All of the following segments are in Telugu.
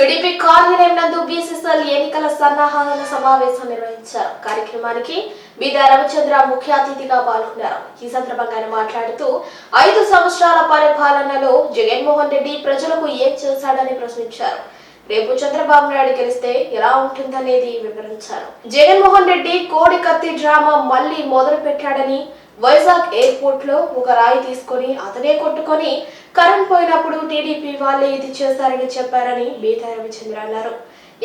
టీడీపీ కార్యాలయం నందు బీసీసీఎల్ ఎన్నికల సన్నాహాల సమావేశం నిర్వహించారు. కార్యక్రమానికి బీదా రవిచంద్ర ముఖ్య అతిథిగా పాల్గొన్నారు. ఈ సందర్భంగా ఆయన మాట్లాడుతూ ఐదు సంవత్సరాల పరిపాలనలో జగన్మోహన్ రెడ్డి ప్రజలకు ఏం చేశాడని ప్రశ్నించారు. రేపు చంద్రబాబు నాయుడు గెలిస్తే ఎలా ఉంటుందనేది వివరించారు. జగన్మోహన్ రెడ్డి కోడి కత్తి డ్రామా మళ్ళీ మొదలు పెట్టాడని వైజాగ్ ఎయిర్పోర్ట్లో ఒక రాయి తీసుకొని అతనే కొట్టుకొని కరెంట్ పోయినప్పుడు టీడీపీ వాళ్ళే ఇది చేశారని చెప్పారని బీతా రవిచంద్ర అన్నారు.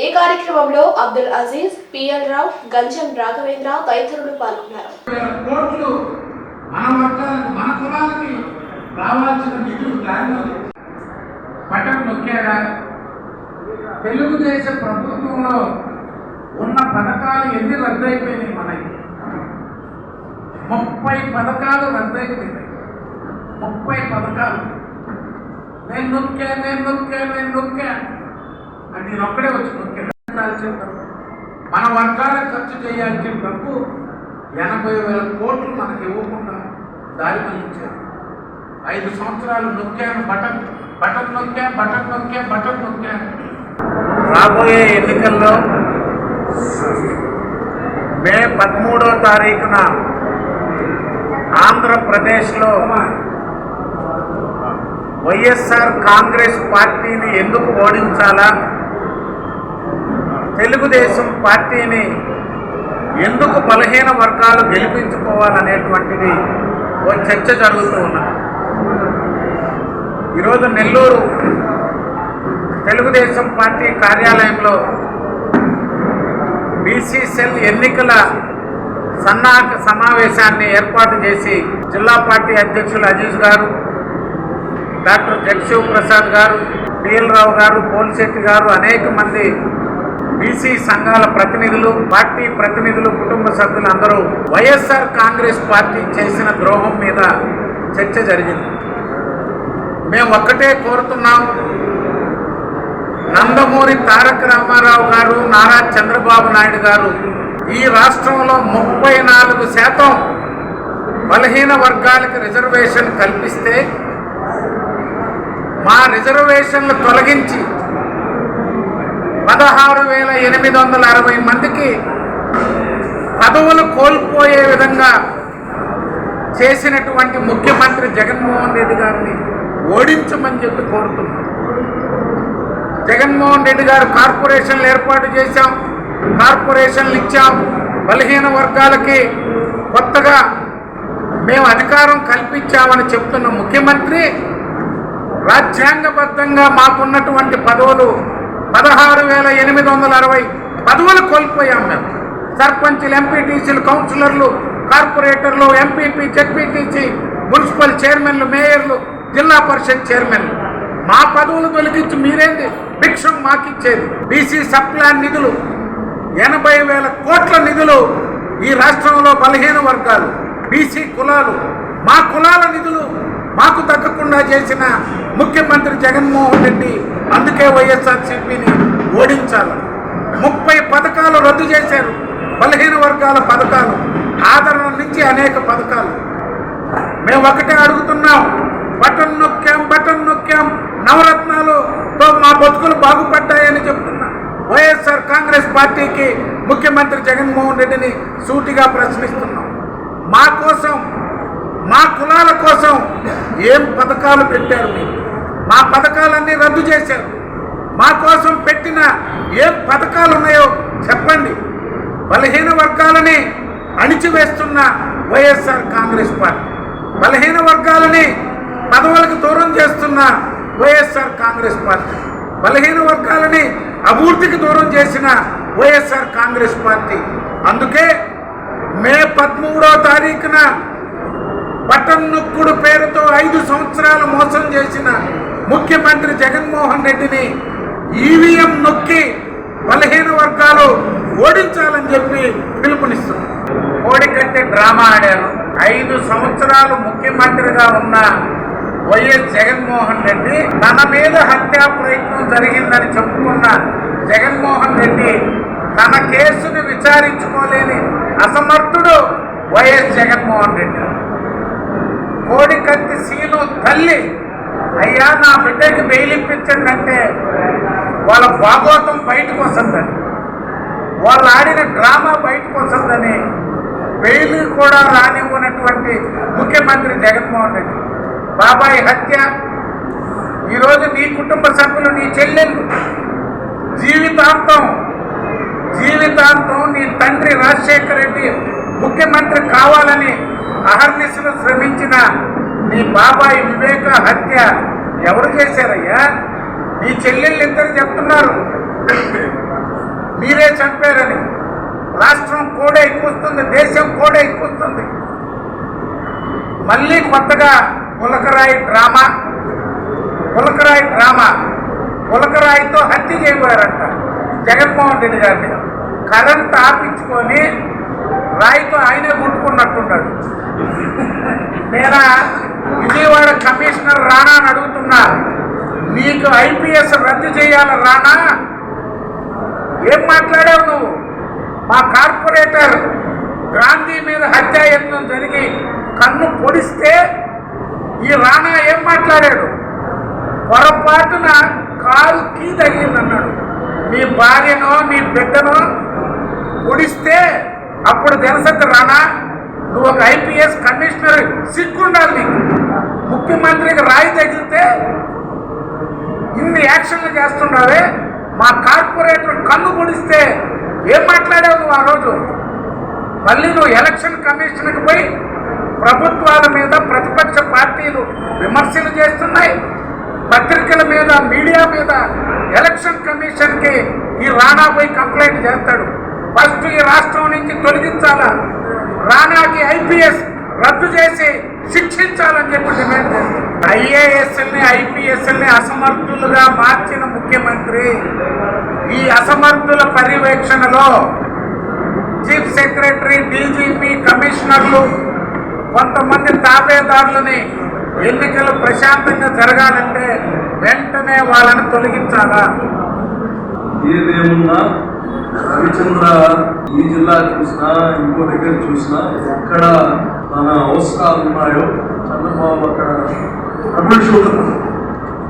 ఈ కార్యక్రమంలో అబ్దుల్ అజీజ్ పిఎల్ రావు గంజం రాఘవేంద్ర తదితరులు పాల్గొన్నారు. వేల తెలుగుదేశం ప్రభుత్వంలో ఉన్న పథకాలు ఎన్ని రద్దయిపోయినాయి మనకి? ముప్పై పథకాలు రద్దయిపోయినాయి. ముప్పై పథకాలు. నేను నొక్కా నేను నొక్కా నేను నొక్కా అని నేను ఒక్కడే వచ్చి నొక్కాల్సిన డబ్బు. మన వర్గాలకు ఖర్చు చేయాల్సిన డబ్బు ఎనభై వేల కోట్లు మనకి ఇవ్వకుండా దారి మళ్ళించారు ఐదు సంవత్సరాలు నొక్కాను బటన్ బటన్ నొక్కా బటన్ నొక్కా బటన్ నొక్కాను రాబోయే ఎన్నికల్లో మే పదమూడో తారీఖున ఆంధ్రప్రదేశ్లో వైఎస్ఆర్ కాంగ్రెస్ పార్టీని ఎందుకు ఓడించాలా? తెలుగుదేశం పార్టీని ఎందుకు బలహీన వర్గాలు గెలిపించుకోవాలనేటువంటిది ఓ చర్చ జరుగుతూ ఉన్నది. ఈరోజు నెల్లూరు తెలుగుదేశం పార్టీ కార్యాలయంలో బీసీ సెల్ ఎన్నికల సన్నాహక సమావేశాన్ని ఏర్పాటు చేసి జిల్లా పార్టీ అధ్యక్షులు అజీజ్ గారు డాక్టర్ జగశివ్ ప్రసాద్ గారు పిఎల్ రావు గారు పోల్శెట్టి గారు అనేక మంది బీసీ సంఘాల ప్రతినిధులు పార్టీ ప్రతినిధులు కుటుంబ సభ్యులు అందరూ వైఎస్ఆర్ కాంగ్రెస్ పార్టీ చేసిన ద్రోహం మీద చర్చ జరిగింది. మేము ఒక్కటే కోరుతున్నాం నందమూరి తారక రామారావు గారు నారా చంద్రబాబు నాయుడు గారు ఈ రాష్ట్రంలో ముప్పై నాలుగు శాతం బలహీన వర్గాలకు రిజర్వేషన్ కల్పిస్తే మా రిజర్వేషన్లు తొలగించి పదహారు వేల ఎనిమిది వందల అరవై మందికి పదవులు కోల్పోయే విధంగా చేసినటువంటి ముఖ్యమంత్రి జగన్మోహన్ రెడ్డి గారిని ఓడించమని చెప్పి కోరుతున్నాం. జగన్మోహన్ రెడ్డి గారు కార్పొరేషన్లు ఏర్పాటు చేశాం కార్పొరేషన్లు ఇచ్చాం బలహీన వర్గాలకి కొత్తగా మేము అధికారం కల్పించామని చెప్తున్న ముఖ్యమంత్రి రాజ్యాంగబద్ధంగా మాకున్నటువంటి పదవులు పదహారు వేల ఎనిమిది వందల అరవై పదవులు కోల్పోయాం మేము. సర్పంచులు ఎంపీటీసీలు కౌన్సిలర్లు కార్పొరేటర్లు ఎంపీపీ జెడ్పీటీసీ మున్సిపల్ చైర్మన్లు మేయర్లు జిల్లా పరిషత్ చైర్మన్లు. మా పదవులు తొలగించి మీరేంది? భిక్షం మాకిచ్చేది. బీసీ సప్లాన్ నిధులు ఎనభై వేల కోట్ల నిధులు ఈ రాష్ట్రంలో బలహీన వర్గాలు బీసీ కులాలు. మా కులాల నిధులు మాకు తగ్గకుండా చేసిన ముఖ్యమంత్రి జగన్మోహన్ రెడ్డి అందుకే వైఎస్ఆర్సీపీని ఓడించాలి ముప్పై పథకాలు రద్దు చేశారు. బలహీన వర్గాల పథకాలు ఆదరణ నుంచి అనేక పథకాలు. మేము ఒకటే అడుగుతున్నాం బటన్ నొక్కాం బటన్ నొక్కాం నవరత్నాలుతో మా బతుకులు బాగుపడ్డాయని చెప్తున్నా. వైఎస్ఆర్ కాంగ్రెస్ పార్టీకి ముఖ్యమంత్రి జగన్మోహన్ రెడ్డిని సూటిగా ప్రశ్నిస్తున్నాం. మా కోసం మా కులాల కోసం ఏం పథకాలు పెట్టారు మీరు? మా పథకాలన్నీ రద్దు చేశారు. మా కోసం పెట్టిన ఏం పథకాలు ఉన్నాయో చెప్పండి. బలహీన వర్గాలని అణిచివేస్తున్న వైఎస్ఆర్ కాంగ్రెస్ పార్టీ బలహీన వర్గాలని పదవులకు దూరం చేస్తున్న వైఎస్ఆర్ కాంగ్రెస్ పార్టీ బలహీన వర్గాలని అభివృద్ధికి దూరం చేసిన వైఎస్ఆర్ కాంగ్రెస్ పార్టీ. అందుకే మే పద్మూడో తారీఖున బటన్ నొక్కుడు పేరుతో ఐదు సంవత్సరాలు మోసం చేసిన ముఖ్యమంత్రి జగన్మోహన్ రెడ్డిని ఈవీఎం నొక్కి బలహీన వర్గాలు ఓడించాలని చెప్పి పిలుపునిస్తుంది కోడికట్టి డ్రామా ఆడారు ఐదు సంవత్సరాలు ముఖ్యమంత్రిగా ఉన్న వైఎస్ జగన్మోహన్ రెడ్డి తన మీద హత్యా ప్రయత్నం జరిగిందని చెప్పుకున్న జగన్మోహన్ రెడ్డి తన కేసును విచారించుకోలేని అసమర్థుడు వైఎస్ జగన్మోహన్ రెడ్డి. కోడికత్తి సీను తల్లి అయ్యా నా బిడ్డకి బెయిల్ ఇప్పించండి అంటే వాళ్ళ భాగవతం బయటకు వస్తుందని వాళ్ళు ఆడిన డ్రామా బయటకు వస్తుందని బెయిల్ కూడా రానివ్వనటువంటి ముఖ్యమంత్రి జగన్మోహన్ రెడ్డి. బాబాయ్ హత్య ఈరోజు నీ కుటుంబ సభ్యులు నీ చెల్లెలు జీవితాంతం జీవితాంతం నీ తండ్రి రాజశేఖర రెడ్డి ముఖ్యమంత్రి కావాలని అహర్నిశలు శ్రమించిన నీ బాబాయి వివేక హత్య ఎవరు చేశారయ్యా? నీ చెల్లెళ్ళు ఇద్దరు చెప్తున్నారు. మీరే చంపారని. రాష్ట్రం కూడా ఎక్కువస్తుంది దేశం కూడా ఎక్కువస్తుంది మళ్ళీ కొత్తగా పులకరాయి డ్రామా పులకరాయి డ్రామా పులకరాయితో హత్య చేయబోయారంట జగన్మోహన్ రెడ్డి గారిని. కరెంట్ ఆపించుకొని రాయితో ఆయనే గుట్టుకున్నట్టున్నాడు నేను విజయవాడ కమిషనర్ రాణా అని అడుగుతున్నా నీకు ఐపీఎస్ రద్దు చేయాలి రానా ఏం మాట్లాడావు నువ్వు? మా కార్పొరేటర్ గాంధీ మీద హత్యాయత్నం జరిగి కన్ను పొడిస్తే ఈ రాణా ఏం మాట్లాడాడు? పొరపాటున కాలు కీ తగిలిందన్నాడు మీ భార్యనో మీ బిడ్డనో పొడిస్తే అప్పుడు తెలుసద్దు రానా నువ్వు ఒక ఐపీఎస్ కమిషనర్ సిగ్గుండాలి నీకు ముఖ్యమంత్రికి రాయి తగిలితే ఇన్ని యాక్షన్లు చేస్తున్నావే? మా కార్పొరేటర్ కన్ను పొడిస్తే ఏం మాట్లాడావు నువ్వు ఆ రోజు? మళ్ళీ నువ్వు ఎలక్షన్ కమిషన్కి పోయి ప్రభుత్వాల మీద ప్రతిపక్ష పార్టీలు విమర్శలు చేస్తున్నాయి. పత్రికల మీద మీడియా మీద ఎలక్షన్ కమిషన్కి ఈ రాణా పోయి కంప్లైంట్ చేస్తాడు. ఫస్ట్ ఈ రాష్ట్రం నుంచి తొలగించాలా? రానాకి ఐపీఎస్ రద్దు చేసి శిక్షించాలని చెప్పి డిమాండ్ చేస్తాడు ఐఏఎస్ఎల్ని ఐపీఎస్ఎల్ని అసమర్థులుగా మార్చిన ముఖ్యమంత్రి ఈ అసమర్థుల పర్యవేక్షణలో చీఫ్ సెక్రటరీ డీజీపీ కమిషనర్లు కొంతమంది తాబేదారులని ఎన్నికలు ప్రశాంతంగా జరగాలంటే వెంటనే వాళ్ళని తొలగించాలా? ఏదేమున్నా రవిచంద్ర ఈ జిల్లా చూసినా ఇంకో దగ్గర చూసినా ఎక్కడ తన అవసరాలు ఉన్నాయో చంద్రబాబు అక్కడ ట్రబుల్ షూటర్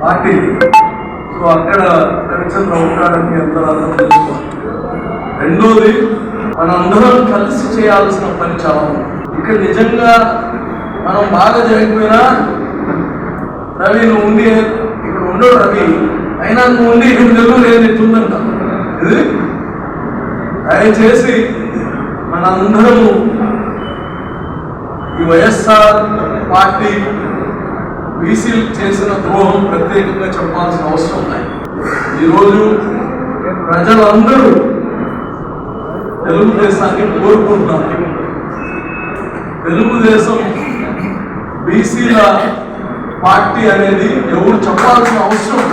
పార్టీ. సో అక్కడ రవిచంద్ర ఉంటాడని అందరూ అర్థం చేసుకోవాలి. రెండోది మనందరం కలిసి చేయాల్సిన పని చాలా ఉంది. ఇక్కడ నిజంగా మనం బాగా చేయకపోయినా రవి నువ్వు ఉండి ఇక్కడ ఉండవు రవి. అయినా నువ్వు ఉండి ఇక్కడ నెలలు నేను ఎట్టుందంట ఇది దయచేసి మనందరము ఈ వైఎస్ఆర్ పార్టీ బీసీలు చేసిన ద్రోహం ప్రత్యేకంగా చెప్పాల్సిన అవసరం ఉన్నాయి ఈరోజు ప్రజలందరూ తెలుగుదేశాన్ని కోరుకుంటున్నారు. తెలుగుదేశం బీసీల పార్టీ అనేది ఎవరు చెప్పాల్సిన అవసరం?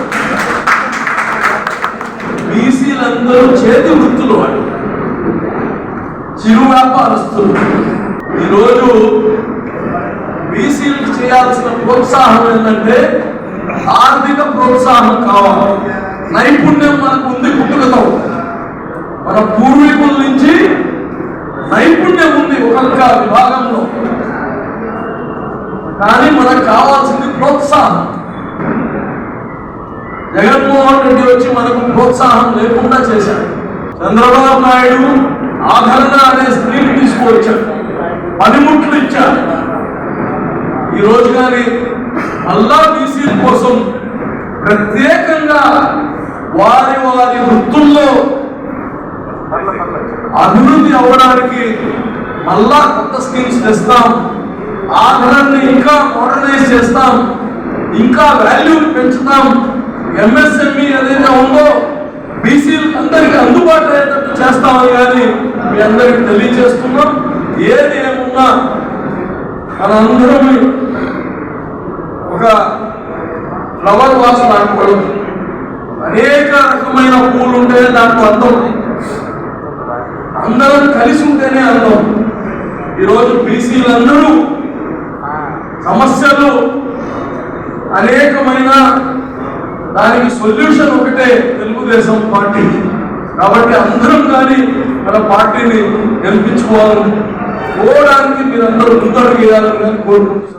బీసీలందరూ చేతి వృత్తులు వాళ్ళు. చిరు వ్యాపారస్తులు. ఈరోజు బీసీలకు చేయాల్సిన ప్రోత్సాహం ఏంటంటే ఆర్థిక ప్రోత్సాహం కావాలి. నైపుణ్యం మనకు ఉంది పుట్టుకతో మన పూర్వీకుల నుంచి నైపుణ్యం ఉంది ఒక్కొక్క విభాగంలో. కానీ మనకు కావాల్సింది ప్రోత్సాహం. జగన్మోహన్ రెడ్డి వచ్చి మనకు ప్రోత్సాహం లేకుండా చేశాడు. చంద్రబాబు నాయుడు ఆదరణ అనే స్త్రీని తీసుకువచ్చారు పనిముట్లు ఇచ్చారు. ఈ రోజు కానీ మళ్ళా బీసీల కోసం ప్రత్యేకంగా వారి వారి వృత్తుల్లో అభివృద్ధి అవ్వడానికి మళ్ళా కొత్త స్కీమ్స్ తెస్తాం. ఆధారాన్ని ఇంకా మోడర్నైజ్ చేస్తాం. ఇంకా వాల్యూ పెంచుతాం. ఎంఎస్ఎంఈ ఏదైతే ఉందో బీసీలకు అందరికీ అందుబాటు అయ్యేటట్టు చేస్తామని మీ అందరికి తెలియజేస్తున్నాం. ఏది ఏమున్నా మనందరం ఒక ఫ్లవర్ వాస్ నాటుకోవడం అనేక రకమైన పూలు ఉంటే దాంట్లో అందం అందరం కలిసి ఉంటేనే అందం ఈరోజు బీసీలందరూ సమస్యలు అనేకమైన దానికి సొల్యూషన్ ఒకటే తెలుగుదేశం పార్టీ కాబట్టి అందరం కానీ మన పార్టీని గెలిపించుకోవాలని కోవడానికి మీరందరూ ముందడుగు వేయాలని కానీ కోరుకుంటున్నాను.